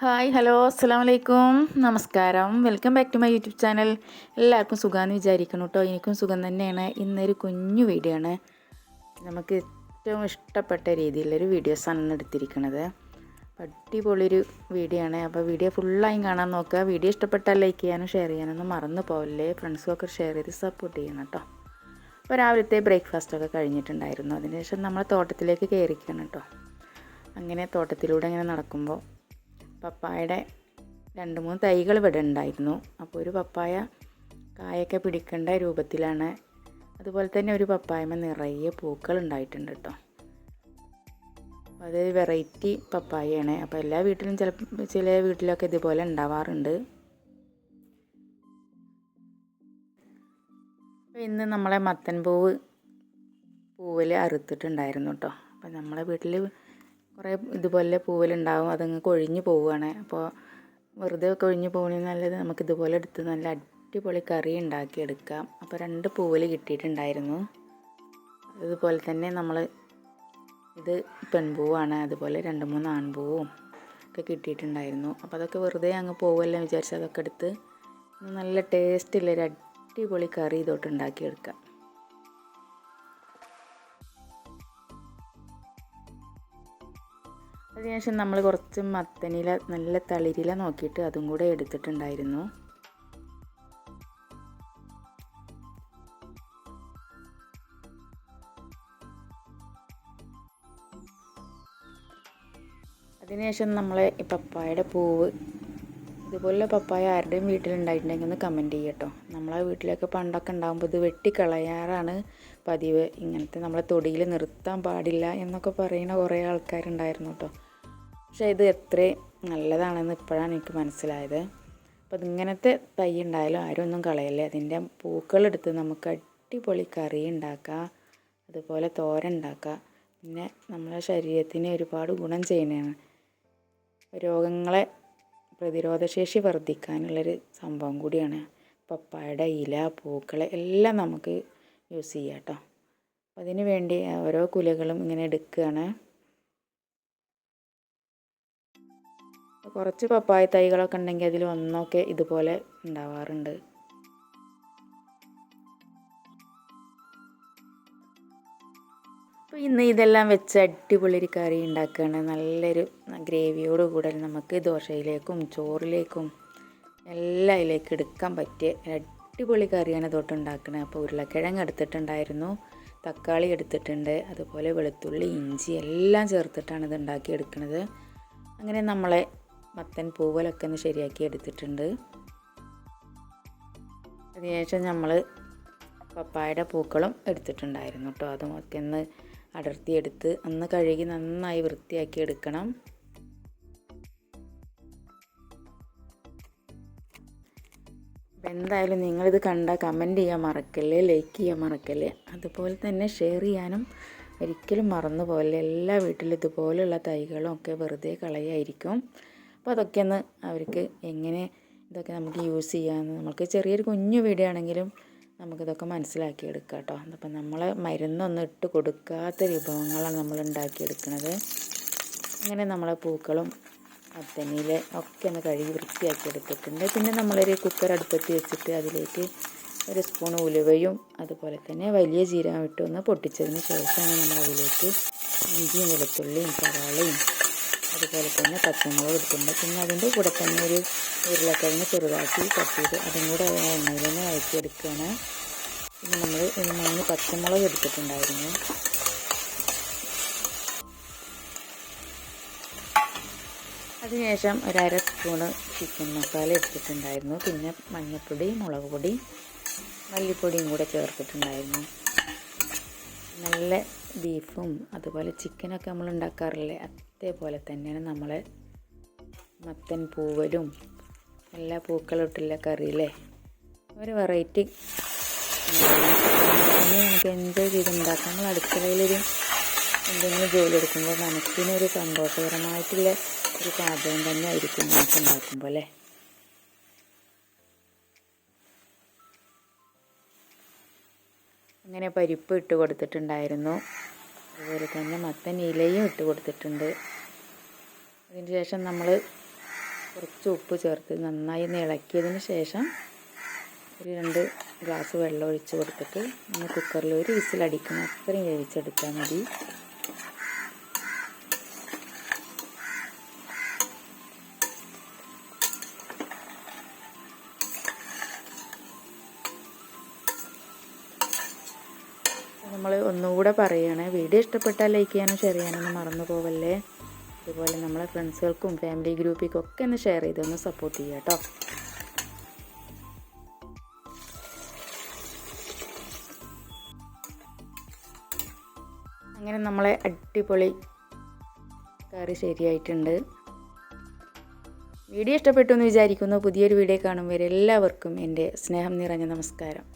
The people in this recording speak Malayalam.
ഹായ് ഹലോ അസ്സാം വലൈക്കും നമസ്കാരം. Welcome back to my YouTube channel. എല്ലാവർക്കും സുഖമാണെന്ന് വിചാരിക്കണം കേട്ടോ എനിക്കും സുഖം തന്നെയാണ്. ഇന്നൊരു കുഞ്ഞു വീഡിയോ ആണ്. നമുക്ക് ഏറ്റവും ഇഷ്ടപ്പെട്ട രീതിയിലൊരു വീഡിയോസാണ് ഇന്ന് എടുത്തിരിക്കുന്നത് അടിപൊളിയൊരു വീഡിയോ ആണ്. അപ്പോൾ വീഡിയോ ഫുള്ളായും കാണാൻ നോക്കുക. വീഡിയോ ഇഷ്ടപ്പെട്ടാൽ ലൈക്ക് ചെയ്യാനും ഷെയർ ചെയ്യാനൊന്നും മറന്നു പോകല്ലേ ഫ്രണ്ട്സുമൊക്കെ ഷെയർ ചെയ്ത് സപ്പോർട്ട് ചെയ്യണം കേട്ടോ അപ്പോൾ രാവിലത്തെ ബ്രേക്ക്ഫാസ്റ്റൊക്കെ കഴിഞ്ഞിട്ടുണ്ടായിരുന്നു. അതിനുശേഷം നമ്മൾ തോട്ടത്തിലേക്ക് കയറിക്കണം കേട്ടോ അങ്ങനെ തോട്ടത്തിലൂടെ ഇങ്ങനെ നടക്കുമ്പോൾ പപ്പായയുടെ രണ്ട് മൂന്ന് തൈകൾ ഇവിടെ ഉണ്ടായിരുന്നു. അപ്പോൾ ഒരു പപ്പായ കായൊക്കെ പിടിക്കേണ്ട രൂപത്തിലാണ്. അതുപോലെ തന്നെ ഒരു പപ്പായമ നിറയെ പൂക്കൾ ഉണ്ടായിട്ടുണ്ട് കേട്ടോ. അത് വെറൈറ്റി പപ്പായയാണ്. അപ്പോൾ എല്ലാ വീട്ടിലും ചില ചില വീട്ടിലൊക്കെ ഇതുപോലെ ഉണ്ടാവാറുണ്ട്. അപ്പോൾ ഇന്ന് നമ്മളെ മത്തൻ പൂവ് പൂവിൽ അറുത്തിട്ടുണ്ടായിരുന്നു കേട്ടോ. അപ്പോൾ നമ്മളെ വീട്ടിൽ കുറേ ഇതുപോലെ പൂവലുണ്ടാവും അതങ്ങ് കൊഴിഞ്ഞു പോവുകയാണ്. അപ്പോൾ വെറുതെ കൊഴിഞ്ഞു പോകുന്നതിന് നല്ലത് നമുക്ക് ഇതുപോലെ എടുത്ത് നല്ല അടിപൊളി കറി ഉണ്ടാക്കിയെടുക്കാം. അപ്പോൾ രണ്ട് പൂവൽ കിട്ടിയിട്ടുണ്ടായിരുന്നു. അതുപോലെ തന്നെ നമ്മൾ ഇത് പെൺപൂവാണ് അതുപോലെ രണ്ട് മൂന്ന് ആൺപൂവും ഒക്കെ കിട്ടിയിട്ടുണ്ടായിരുന്നു. അപ്പോൾ അതൊക്കെ വെറുതെ അങ്ങ് പോവുമല്ലോ വിചാരിച്ച് അതൊക്കെ എടുത്ത് നല്ല ടേസ്റ്റ് ടേസ്റ്റുള്ളൊരു അടിപൊളി കറി ഇതോട്ട് ഉണ്ടാക്കിയെടുക്കാം. അതിനുശേഷം നമ്മൾ കുറച്ച് മത്തനില നല്ല തളിരില നോക്കിയിട്ട് അതും കൂടെ എടുത്തിട്ടുണ്ടായിരുന്നു. അതിനുശേഷം നമ്മൾ ഈ പപ്പായയുടെ പൂവ് ഇതുപോലെ പപ്പായ ആരുടെയും വീട്ടിലുണ്ടായിട്ടുണ്ടെങ്കിൽ ഒന്ന് കമന്റ് ചെയ്യട്ടോ നമ്മളെ വീട്ടിലൊക്കെ പണ്ടൊക്കെ ഉണ്ടാകുമ്പോൾ ഇത് വെട്ടിക്കളയാറാണ് പതിവ്. ഇങ്ങനത്തെ നമ്മളെ തൊടിയിൽ നിർത്താൻ പാടില്ല എന്നൊക്കെ പറയുന്ന കുറേ ആൾക്കാരുണ്ടായിരുന്നു കേട്ടോ പക്ഷേ ഇത് എത്രയും നല്ലതാണെന്ന് ഇപ്പോഴാണ് എനിക്ക് മനസ്സിലായത്. അപ്പോൾ ഇങ്ങനത്തെ തൈ ഉണ്ടായാലും ആരും ഒന്നും കളയല്ലേ? അതിന്റെ പൂക്കളെടുത്ത് നമുക്ക് അടിപൊളി കറി ഉണ്ടാക്കാം. അതുപോലെ തോരൻ ഉണ്ടാക്കാം. പിന്നെ നമ്മുടെ ശരീരത്തിന് ഒരുപാട് ഗുണം ചെയ്യുന്നതാണ്. രോഗങ്ങളെ പ്രതിരോധശേഷി വർദ്ധിക്കാനുള്ളൊരു സംഭവം കൂടിയാണ്. പപ്പായുടെ ഇല പൂക്കൾ എല്ലാം നമുക്ക് യൂസ് ചെയ്യാം കേട്ടോ. അതിന് വേണ്ടി ഓരോ കുലകളും ഇങ്ങനെ എടുക്കുകയാണ്. കുറച്ച് പപ്പായ തൈകളൊക്കെ ഉണ്ടെങ്കിൽ അതിൽ ഒന്നൊക്കെ ഇതുപോലെ ഉണ്ടാവാറുണ്ട്. അപ്പോൾ ഇന്ന് ഇതെല്ലാം വെച്ച് അടിപൊളി ഒരു കറി ഉണ്ടാക്കുകയാണ്. നല്ലൊരു ഗ്രേവിയോട് കൂടെ നമുക്ക് ദോശയിലേക്കും ചോറിലേക്കും എല്ലാം ഇതിലേക്ക് എടുക്കാൻ പറ്റിയ അടിപൊളി കറിയാണ് തൊട്ട് ഉണ്ടാക്കുന്നത് അപ്പോൾ ഉരുളക്കിഴങ്ങ് എടുത്തിട്ടുണ്ടായിരുന്നു തക്കാളി എടുത്തിട്ടുണ്ട് അതുപോലെ വെളുത്തുള്ളി ഇഞ്ചി എല്ലാം ചേർത്തിട്ടാണ് ഇത് ഉണ്ടാക്കിയെടുക്കുന്നത് അങ്ങനെ നമ്മളെ മത്തൻ പൂവലൊക്കെ ഒന്ന് ശരിയാക്കി എടുത്തിട്ടുണ്ട്. അതിനുശേഷം നമ്മൾ പപ്പായയുടെ പൂക്കളും എടുത്തിട്ടുണ്ടായിരുന്നു കേട്ടോ. അതുമൊക്കെ ഒന്ന് അടർത്തിയെടുത്ത് ഒന്ന് കഴുകി നന്നായി വൃത്തിയാക്കി എടുക്കണം. എന്തായാലും നിങ്ങളിത് കണ്ട കമന്റ് ചെയ്യാൻ മറക്കല്ലേ ലൈക്ക് ചെയ്യാൻ മറക്കല്ലേ. അതുപോലെ തന്നെ ഷെയർ ചെയ്യാനും ഒരിക്കലും മറന്നു പോലെ എല്ലാ വീട്ടിലും ഇതുപോലെയുള്ള തൈകളും ഒക്കെ വെറുതെ കളയായിരിക്കും. അപ്പോൾ അതൊക്കെ ഒന്ന് അവർക്ക് എങ്ങനെ ഇതൊക്കെ നമുക്ക് യൂസ് ചെയ്യാമെന്ന് നമുക്ക് ചെറിയൊരു കുഞ്ഞു വീഡിയോ ആണെങ്കിലും മനസ്സിലാക്കി മനസ്സിലാക്കിയെടുക്കാം കേട്ടോ. അപ്പം നമ്മൾ മരുന്നൊന്നും ഇട്ട് കൊടുക്കാത്ത വിഭവങ്ങളാണ് നമ്മൾ ഉണ്ടാക്കിയെടുക്കുന്നത് അങ്ങനെ നമ്മളെ പൂക്കളും അത്തനിയിൽ ഒക്കെ ഒന്ന് കഴുകി വൃത്തിയാക്കി എടുത്തിട്ടുണ്ട് പിന്നെ നമ്മളൊരു കുക്കർ അടുപ്പത്ത് വെച്ചിട്ട് അതിലേക്ക് ഒരു സ്പൂൺ ഉലുവയും അതുപോലെ തന്നെ വലിയ ജീരകം ഇട്ട് ഒന്ന് പൊട്ടിച്ചതിന് ശേഷമാണ് നമ്മൾ അതിലേക്ക് ഇഞ്ചിയും വെളുത്തുള്ളിയും സവാളയും അതുപോലെ തന്നെ പച്ചമുളക് എടുത്തിട്ടുണ്ട്. പിന്നെ അതിന്റെ കൂടെ തന്നെ ഒരു ഉരുളക്കിഴങ്ങ് ചെറുതാക്കി കട്ട് ചെയ്ത് അതും കൂടെ എണ്ണയിൽ തന്നെ വഴറ്റിയെടുക്കുകയാണ്. പിന്നെ നമ്മൾ മൂന്ന് പച്ചമുളക് എടുത്തിട്ടുണ്ടായിരുന്നു. അതിനുശേഷം ഒരു അര സ്പൂണ് ചിക്കൻ മസാല എടുത്തിട്ടുണ്ടായിരുന്നു. പിന്നെ മഞ്ഞൾപ്പൊടി മുളക് പൊടി മല്ലിപ്പൊടിയും കൂടെ ചേർത്തിട്ടുണ്ടായിരുന്നു. നല്ല ബീഫും അതുപോലെ ചിക്കനൊക്കെ നമ്മൾ ഉണ്ടാക്കാറില്ലേ? അതേപോലെ തന്നെയാണ് നമ്മൾ മത്തൻ പൂവലും എല്ലാ പൂക്കളിട്ടുള്ള കറിയില്ലേ ഒരു വെറൈറ്റി നമുക്ക് എൻജോയ് ചെയ്ത് ഉണ്ടാക്കാം? നമ്മൾ അടുക്കളയിലൊരു എന്തെങ്കിലും ജോലി എടുക്കുമ്പോൾ മനസ്സിനൊരു സന്തോഷകരമായിട്ടുള്ള ഒരു പാചകം തന്നെ ആയിരിക്കും നമുക്ക് ഉണ്ടാക്കുമ്പോൾ അല്ലേ? അങ്ങനെ പരിപ്പ് ഇട്ട് കൊടുത്തിട്ടുണ്ടായിരുന്നു. അതുപോലെ തന്നെ മത്തൻ ഇലയും ഇട്ട് കൊടുത്തിട്ടുണ്ട്. അതിന് ശേഷം നമ്മൾ കുറച്ച് ഉപ്പ് ചേർത്ത് നന്നായി ഒന്ന് ഇളക്കിയതിന് ശേഷം ഒരു രണ്ട് ഗ്ലാസ് വെള്ളം ഒഴിച്ച് കൊടുത്തിട്ട് നമ്മൾ കുക്കറിൽ ഒരു വിസിലടിക്കണം. അത്രയും വേവിച്ചെടുത്താൽ മതി. നമ്മൾ ഒന്നുകൂടെ പറയുകയാണ് വീഡിയോ ഇഷ്ടപ്പെട്ടാൽ ലൈക്ക് ചെയ്യാനും ഷെയർ ചെയ്യാനൊന്നും മറന്നു പോവല്ലേ? അതുപോലെ നമ്മളെ ഫ്രണ്ട്സുകൾക്കും ഫാമിലി ഗ്രൂപ്പിക്കും ഒക്കെ ഒന്ന് ഷെയർ ചെയ്തൊന്ന് സപ്പോർട്ട് ചെയ്യുക കേട്ടോ അങ്ങനെ നമ്മളെ അടിപൊളി കറി ശരിയായിട്ടുണ്ട്. വീഡിയോ ഇഷ്ടപ്പെട്ടു എന്ന് വിചാരിക്കുന്നു. പുതിയൊരു വീഡിയോ കാണും വരെ എല്ലാവർക്കും എന്റെ സ്നേഹം നിറഞ്ഞ നമസ്കാരം.